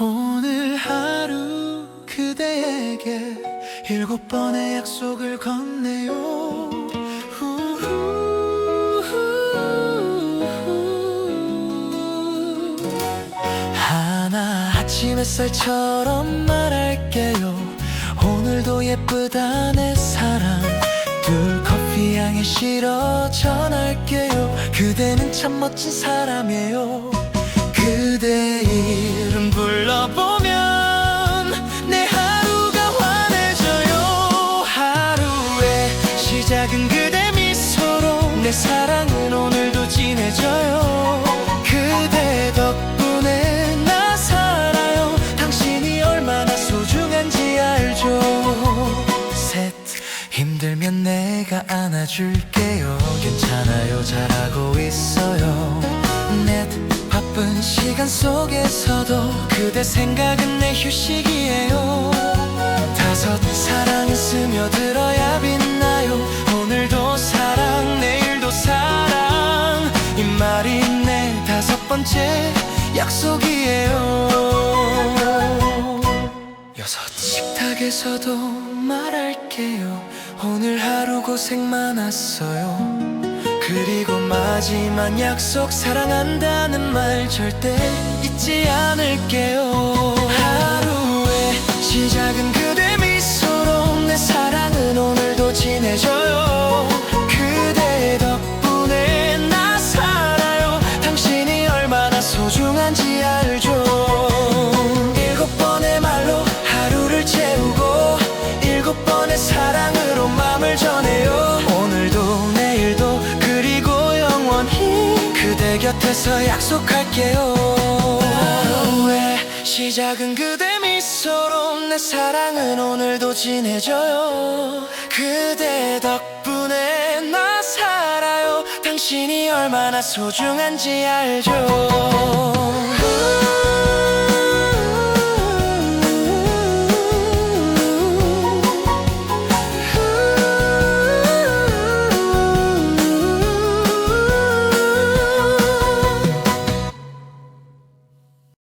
오늘 하루 그대에게 일곱 번의 약속을 건네요. 하나 아침 햇살처럼 말할게요. 오늘도 예쁘다 내 사랑. 둘 커피 향에 실어 전할게요. 그대는 참 멋진 사람이에요 작은 그대 미소로 내 사랑은 오늘도 진해져요. 그대 덕분에 나 살아요. 당신이 얼마나 소중한지 알죠. 셋 힘들면 내가 안아줄게요. 괜찮아요 잘하고 있어요. 넷 바쁜 시간 속에서도 그대 생각은 내 휴식이에요. 다섯 사랑은 스며들어야 빛 이 말이 내 다섯 번째 약속이에요. 여섯 식탁에서도 말할게요. 오늘 하루 고생 많았어요. 그리고 마지막 약속 사랑한다는 말 절대 잊지 곁에서 약속할게요. 하루의 시작은 그대 미소로 내 사랑은 오늘도 진해져요. 그대 덕분에 나 살아요. 당신이 얼마나 소중한지 알죠